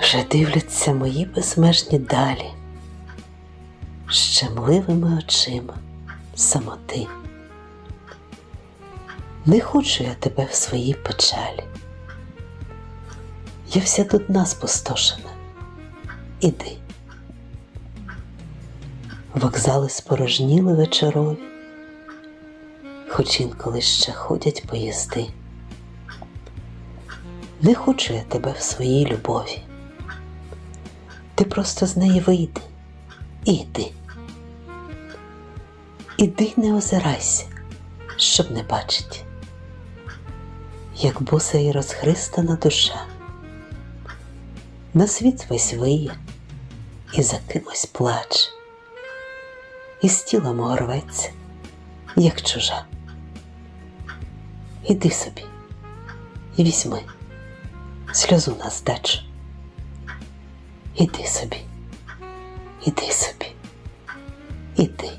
Вже дивляться мої безмежні далі, щемливими очима самоти. Не хочу я тебе в своїй печалі. Я вся до дна спустошена. Іди. Вокзали спорожніли вечорові, хоч інколи ще ходять поїзди. Не хочу я тебе в своїй любові. Ти просто з неї вийди і йди. Іди не озирайся, щоб не бачить, як боса і розхристана душа. На світ весь виє і за кимось плаче, і з тіла мого як чужа. Іди собі і візьми сльозу на здачу. Іди собі, іди собі, іди.